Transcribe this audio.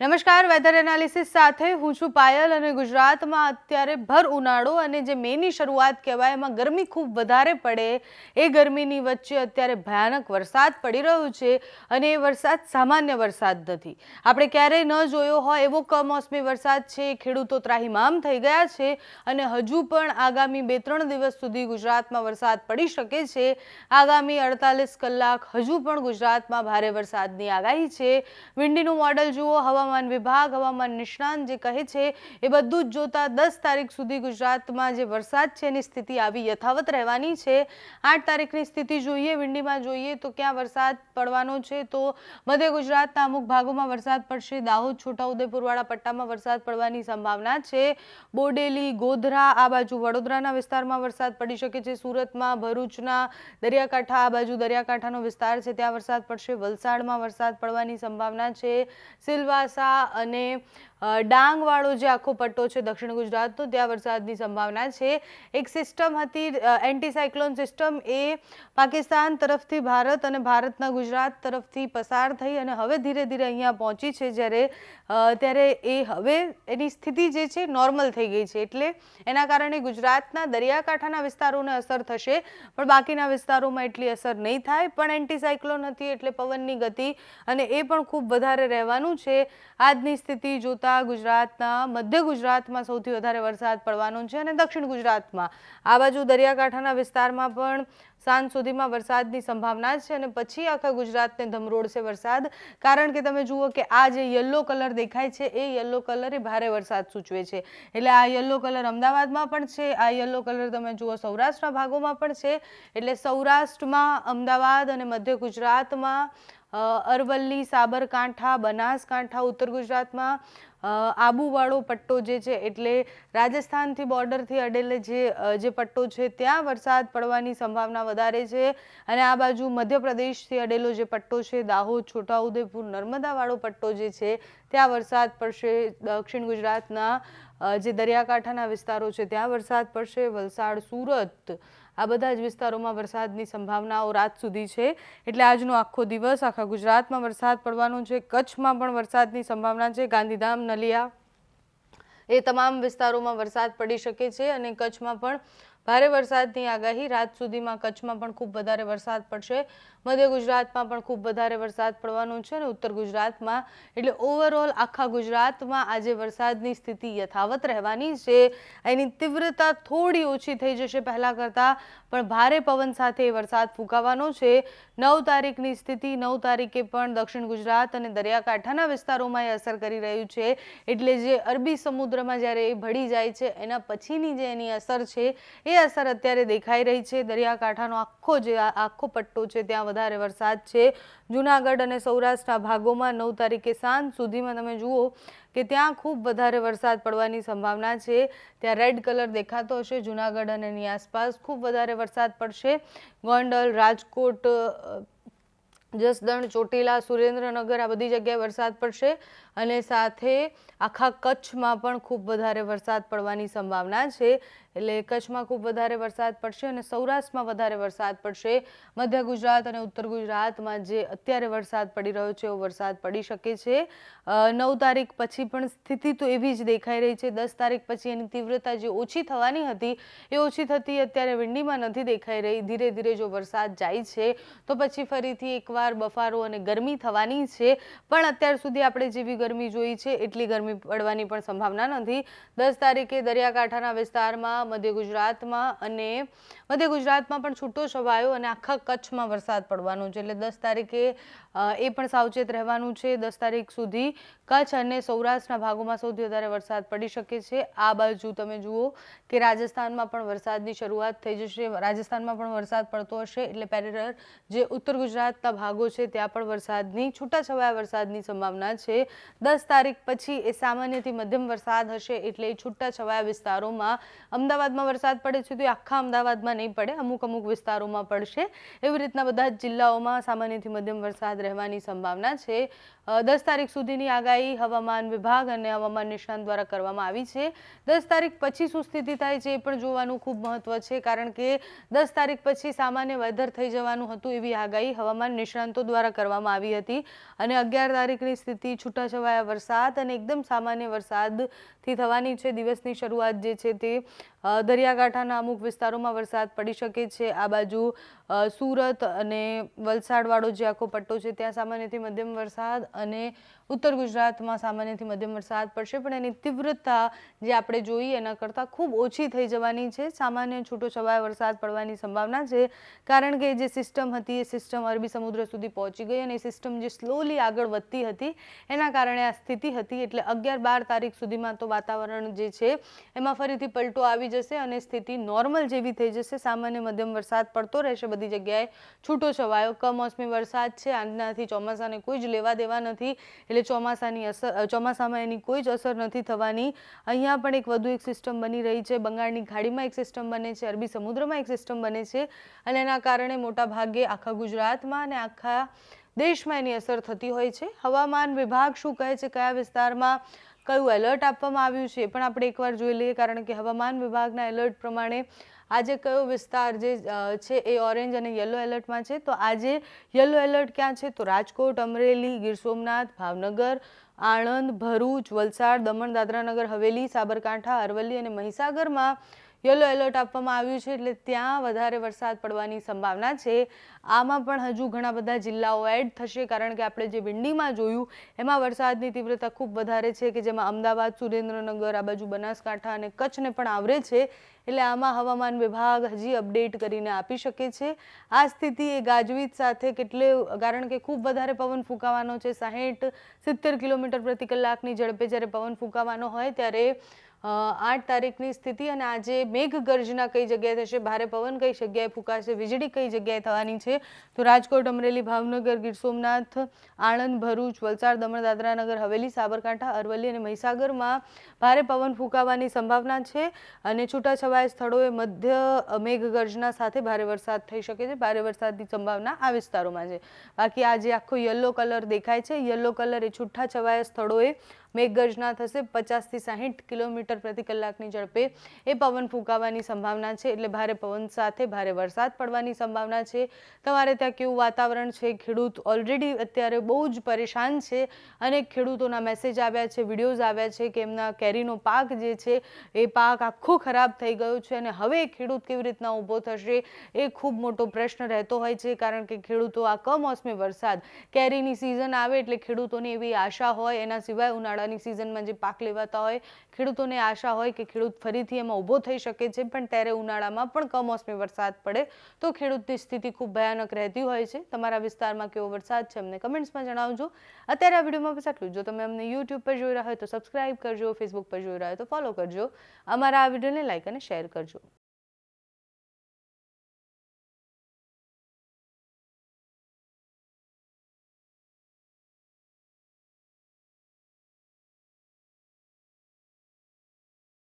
નમસ્કાર weather analysis સાથે હું છું પાયલ અને ગુજરાતમાં અત્યારે ભર ઉનાળો અને જે મેની શરૂઆત કહેવાય, એમાં ગરમી ખૂબ વધારે પડે. એ ગરમીની વચ્ચે અત્યારે ભયાનક વરસાદ પડી રહ્યો છે અને એ વરસાદ સામાન્ય વરસાદ નથી. આપણે ક્યારેય ન જોયો હોય એવો કમોસમી વરસાદ છે, ખેડૂતો ત્રાહિમામ થઈ ગયા છે અને હજુ પણ આગામી બે ત્રણ દિવસ સુધી ગુજરાતમાં વરસાદ પડી શકે છે. આગામી અડતાલીસ કલાક હજુ પણ ગુજરાતમાં ભારે વરસાદની આગાહી છે. વિન્ડીનું મોડલ જુઓ હવામાન વિભાગ, હવામાન નિષ્ણાંત જે કહે છે, એ બધું જ જોતા દસ તારીખ સુધી ગુજરાતમાં જે વરસાદ છે, એની સ્થિતિ આવી યથાવત રહેવાની છે. આઠ તારીખની સ્થિતિ જોઈએ, વિંડીમાં જોઈએ તો ક્યાં વરસાદ પડવાનો છે તો મધ્ય ગુજરાતના અમુક ભાગોમાં વરસાદ પડશે. દાહોદ, છોટાઉદેપુરવાળા પટ્ટામાં વરસાદ પડવાની સંભાવના છે. બોડેલી, ગોધરા, આ બાજુ વડોદરાના વિસ્તારમાં વરસાદ પડી શકે છે. સુરતમાં, ભરૂચના દરિયાકાંઠા, આ બાજુ દરિયાકાંઠાનો વિસ્તાર છે, ત્યાં વરસાદ પડશે. વલસાડમાં વરસાદ પડવાની સંભાવના છે. સિલવાસા અને અ, ડાંગવાળો જે આખો પટ્ટો છે દક્ષિણ ગુજરાતનો, ત્યાં વરસાદની સંભાવના છે. એક સિસ્ટમ હતી એન્ટીસાયક્લોન સિસ્ટમ એ પાકિસ્તાન તરફથી ભારત અને ભારતના ગુજરાત તરફથી પસાર થઈ અને હવે ધીરે ધીરે અહીંયા પહોંચી છે. જ્યારે ત્યારે એ હવે એની સ્થિતિ જે છે નોર્મલ થઈ ગઈ છે. એટલે એના કારણે ગુજરાતના દરિયાકાંઠાના વિસ્તારોને અસર થશે, પણ બાકીના વિસ્તારોમાં એટલી અસર નહીં થાય. પણ એન્ટીસાયક્લોન હતી એટલે પવનની ગતિ અને એ પણ ખૂબ વધારે રહેવાનું છે. આજની સ્થિતિ જોતા ગુજરાતના, મધ્ય ગુજરાતમાં સૌથી વધારે વરસાદ પડવાનો છે અને દક્ષિણ ગુજરાતમાં. આ બાજુ દરિયાકાંઠાના વિસ્તારમાં પણ સાંજ સુધીમાં વરસાદની સંભાવના છે અને પછી આખા ગુજરાતને ધમરોડશે વરસાદ. કારણ કે તમે જુઓ કે આ જે યલો કલર દેખાય છે, એ યલો કલર એ ભારે વરસાદ સૂચવે છે. એટલે આ યલો કલર અમદાવાદમાં પણ છે, આ યલો કલર તમે જુઓ સૌરાષ્ટ્રના ભાગોમાં પણ છે. એટલે સૌરાષ્ટ્રમાં, અમદાવાદ અને મધ્ય ગુજરાતમાં અરવલ્લી, સાબરકાંઠા, બનાસકાંઠા, ઉત્તર ગુજરાતમાં આબુવાળો પટ્ટો જે છે એટલે રાજસ્થાનથી બોર્ડરથી અડેલે જે જે પટ્ટો છે ત્યાં વરસાદ પડવાની સંભાવના વધારે છે. અને આ બાજુ મધ્યપ્રદેશથી અડેલો જે પટ્ટો છે, દાહોદ, છોટાઉદેપુર, નર્મદાવાળો પટ્ટો જે છે, ત્યાં વરસાદ પડશે. દક્ષિણ ગુજરાતના જે દરિયાકાંઠાના વિસ્તારો છે, ત્યાં વરસાદ પડશે. વલસાડ, સુરત, આ બધા જ વિસ્તારોમાં વરસાદની સંભાવનાઓ રાત સુધી છે. એટલે આજનો આખો દિવસ આખા ગુજરાતમાં વરસાદ પડવાનો છે. કચ્છમાં પણ વરસાદની સંભાવના છે. ગાંધીધામ નલિયા. એ તમામ વિસ્તારોમાં વરસાદ પડી શકે છે અને કચ્છમાં પણ ભારે વરસાદની આગાહી. રાત સુધીમાં કચ્છમાં પણ ખૂબ વધારે વરસાદ પડશે. મધ્ય ગુજરાતમાં પણ ખૂબ વધારે વરસાદ પડવાનો છે અને ઉત્તર ગુજરાતમાં એટલે ઓવરઓલ આખા ગુજરાતમાં આજે વરસાદની સ્થિતિ યથાવત રહેવાની છે. એની તીવ્રતા થોડી ઓછી થઈ જશે પહેલાં કરતાં, પણ ભારે પવન સાથે વરસાદ ફૂંકાવાનો છે. નવ તારીખની સ્થિતિ, નવ તારીખે પણ દક્ષિણ ગુજરાત અને દરિયાકાંઠાના વિસ્તારોમાં એ અસર કરી રહ્યું છે. એટલે જે અરબી સમુદ્રમાં જ્યારે એ ભળી જાય છે, એના પછીની જે એની અસર છે, એ અસર અત્યારે દેખાઈ રહી છે. દરિયાકાંઠાનો આખો જે આખો પટ્ટો છે, ત્યાં વધારે વરસાદ છે. જુનાગઢ અને સૌરાષ્ટ્રના ભાગોમાં નવ તારીખે સાંજ સુધીમાં તમે જુઓ કે ત્યાં ખૂબ વધારે વરસાદ પડવાની સંભાવના છે. ત્યાં રેડ કલર દેખાતો હશે. જુનાગઢ અને એની આસપાસ ખૂબ વધારે વરસાદ પડશે. ગોંડલ, રાજકોટ જસદણ, ચોટીલા, સુરેન્દ્રનગર આ બધી જગ્યાએ વરસાદ પડશે અને સાથે આખા કચ્છમાં પણ ખૂબ વધારે વરસાદ પડવાની સંભાવના છે. એટલે કચ્છમાં ખૂબ વધારે વરસાદ પડશે અને સૌરાષ્ટ્રમાં વધારે વરસાદ પડશે. મધ્ય ગુજરાત અને ઉત્તર ગુજરાતમાં જે અત્યારે વરસાદ પડી રહ્યો છે, એવો વરસાદ પડી શકે છે. નવ તારીખ પછી પણ સ્થિતિ તો એવી જ દેખાઈ રહી છે. દસ તારીખ પછી એની તીવ્રતા જે ઓછી થવાની હતી, એ ઓછી થતી અત્યારે વિંડીમાં નથી દેખાઈ રહી. ધીરે ધીરે જો વરસાદ જાય છે, તો પછી ફરીથી એકવાર બફારો અને ગરમી થવાની છે. પણ અત્યાર સુધી આપણે જેવી ગરમી જોઈ છે, એટલી ગરમી પડવાની પણ સંભાવના નથી. દસ તારીખે દરિયાકાંઠાના વિસ્તારમાં મધ્ય ગુજરાતમાં અને મધ્ય ગુજરાતમાં પણ છૂટો છવાયો અને આખા કચ્છમાં વરસાદ પડવાનો છે. એટલે દસ તારીખે એ પણ સાવચેત રહેવાનું છે. દસ તારીખ સુધી કચ્છ અને સૌરાષ્ટ્રના ભાગોમાં સૌથી વધારે વરસાદ પડી શકે છે. આ બાજુ તમે જુઓ કે રાજસ્થાનમાં પણ વરસાદની શરૂઆત થઈ જશે. રાજસ્થાનમાં પણ વરસાદ પડતો હશે. એટલે પેરેલર જે ઉત્તર ગુજરાતના ભાગો છે, ત્યાં પણ વરસાદની, છૂટાછવાયા વરસાદની સંભાવના છે. દસ તારીખ પછી એ સામાન્યથી મધ્યમ વરસાદ હશે એટલે એ છૂટાછવાયા વિસ્તારોમાં અમદાવાદમાં વરસાદ પડે છે તો આખા અમદાવાદમાં નહીં પડે, અમુક અમુક વિસ્તારોમાં પડશે. એવી રીતના બધા જ જિલ્લાઓમાં સામાન્યથી મધ્યમ વરસાદ રહેવાની સંભાવના છે. દસ તારીખ સુધીની આગાહી હવામાન વિભાગ અને હવામાન નિષ્ણાંત દ્વારા કરવામાં આવી છે. દસ તારીખ પછી શું સ્થિતિ થાય છે એ પણ જોવાનું ખૂબ મહત્વ છે, કારણ કે દસ તારીખ પછી સામાન્ય વેધર થઈ જવાનું હતું એવી આગાહી હવામાન નિષ્ણાંત દ્વારા કરવામાં આવી હતી. અને અગિયાર તારીખની સ્થિતિ છૂટાછવાયા વરસાદ અને એકદમ સામાન્ય વરસાદથી થવાની છે. દિવસની શરૂઆત જે છે તે દરિયાકાંઠાના અમુક વિસ્તારોમાં વરસાદ પડી શકે છે. આ બાજુ સુરત અને વલસાડવાળો જે આખો પટ્ટો છે, ત્યાં સામાન્યથી મધ્યમ વરસાદ અને ઉત્તર ગુજરાતમાં સામાન્યથી મધ્યમ વરસાદ પડશે. પણ એની તીવ્રતા જે આપણે જોઈએ એના કરતાં ખૂબ ઓછી થઈ જવાની છે. સામાન્ય છૂટો છવાયો વરસાદ પડવાની સંભાવના છે, કારણ કે જે સિસ્ટમ હતી, એ સિસ્ટમ અરબી સમુદ્ર સુધી પહોંચી ગઈ અને એ સિસ્ટમ જે સ્લોલી આગળ વધતી હતી, એના કારણે આ સ્થિતિ હતી. એટલે અગિયાર બાર તારીખ સુધીમાં તો વાતાવરણ જે છે, એમાં ફરીથી પલટો આવી જશે અને સ્થિતિ નોર્મલ જેવી થઈ જશે. સામાન્ય મધ્યમ વરસાદ પડતો રહેશે. બધી જગ્યાએ છૂટો છવાયો. કમોસમી વરસાદ છે. આનાથી ચોમાસાને કોઈ જ લેવા દેવા નથી. એટલે ચોમાસાની અસર ચોમાસામાં એની કોઈ જ અસર નથી થવાની. અહીંયા પણ એક વધુ એક સિસ્ટમ બની રહી છે. બંગાળની ખાડીમાં એક સિસ્ટમ બને છે. અરબી સમુદ્રમાં એક સિસ્ટમ બને છે. અને એના કારણે મોટા ભાગે આખા ગુજરાતમાં અને આખા દેશમાં એની અસર થતી હોય છે. હવામાન વિભાગ શું કહે છે? કયા વિસ્તારમાં કયું એલર્ટ આપવામાં આવ્યું છે પણ આપણે એકવાર જોઈ લઈએ, કારણ કે હવામાન વિભાગના એલર્ટ પ્રમાણે આજે કયો વિસ્તાર જે છે એ ઓરેન્જ અને યલો એલર્ટમાં છે. તો આજે યલો એલર્ટ ક્યાં છે? તો રાજકોટ, અમરેલી, ગીર સોમનાથ, ભાવનગર, આણંદ, ભરૂચ, વલસાડ, દમણ, દાદરાનગર, હવેલી, સાબરકાંઠા, અરવલ્લી અને મહીસાગરમાં યલો એલર્ટ આપવામાં આવ્યું છે એટલે ત્યાં વધારે વરસાદ પડવાની સંભાવના છે. આમાં પણ હજુ ઘણા બધા જિલ્લાઓ એડ થશે કારણ કે આપણે જે વિંડીમાં જોયું, એમાં વરસાદની તીવ્રતા ખૂબ વધારે છે કે જેમાં અમદાવાદ, સુરેન્દ્રનગર, આ બાજુ બનાસકાંઠા અને કચ્છને પણ આવરે છે. એટલે આમાં હવામાન વિભાગ હજી અપડેટ કરીને આપી શકે છે. આ સ્થિતિ એ ગાજવીજ સાથે કેટલે, કારણ કે ખૂબ વધારે પવન ફૂંકાવાનો છે. સાહીઠ સિત્તેર કિલોમીટર પ્રતિ કલાકની ઝડપે જ્યારે પવન ફૂંકાવાનો હોય ત્યારે આઠ તારીખની સ્થિતિ અને આજે મેઘગર્જના કઈ જગ્યાએ થશે? ભારે પવન કઈ જગ્યાએ ફૂંકાશે? વીજળી કઈ જગ્યાએ થવાની છે? તો રાજકોટ, અમરેલી, ભાવનગર, ગીર સોમનાથ, આણંદ, ભરૂચ, વલસાડ, દમણ દાદરાનગર હવેલી, સાબરકાંઠા, અરવલ્લી અને મહીસાગરમાં ભારે પવન ફૂંકાવાની સંભાવના છે અને છૂટાછવાયા સ્થળોએ મધ્ય મેઘગર્જના સાથે ભારે વરસાદ થઈ શકે છે. ભારે વરસાદની સંભાવના આ વિસ્તારોમાં છે. બાકી આજે આખો યલો કલર દેખાય છે. યલો કલર એ છૂટાછવાયા સ્થળોએ મેઘગર્જના થશે પચાસથી સાહીઠ કિલોમીટર પ્રતિ કલાકની ઝડપે. એ પવન ફૂંકાવાની સંભાવના છે એટલે ભારે પવન સાથે ભારે વરસાદ પડવાની સંભાવના છે. તમારે ત્યાં કેવું વાતાવરણ છે? ખેડૂત ઓલરેડી અત્યારે બહુ જ પરેશાન છે અને ખેડૂતોના મેસેજ આવ્યા છે વિડીયોઝ આવ્યા છે કે એમના કેરીનો પાક જે છે એ પાક આખો ખરાબ થઈ ગયો છે અને હવે ખેડૂત કેવી રીતના ઊભો થશે એ ખૂબ મોટો પ્રશ્ન રહેતો હોય છે કારણ કે ખેડૂતો આ કમોસમી વરસાદ કેરીની સિઝન આવે એટલે ખેડૂતોની એવી આશા હોય. એના સિવાય ઉનાળાની સિઝનમાં જે પાક લેવાતા હોય, ખેડૂતોને આશા હોય કે ખેડૂત ફરીથી એમાં ઊભો થઈ શકે છે, પણ ત્યારે ઉનાળામાં પણ કમોસમી વરસાદ પડે, તો ખેડૂતની સ્થિતિ ખૂબ ભયાનક રહેતી હોય છે. તમારા વિસ્તારમાં કેવો વરસાદ છે, અમને કમેન્ટ્સમાં જણાવજો. અત્યારે આ વિડીયોમાં બસ આટલું જો. તમે અમને યુટ્યુબ પર જોઈ રહ્યા હોય તો સબસ્ક્રાઇબ કરજો ફેસબુક પર જોઈ રહ્યા હોય તો ફોલો કરજો. અમારા આ વિડીયોને લાઇક અને શેર કરજો.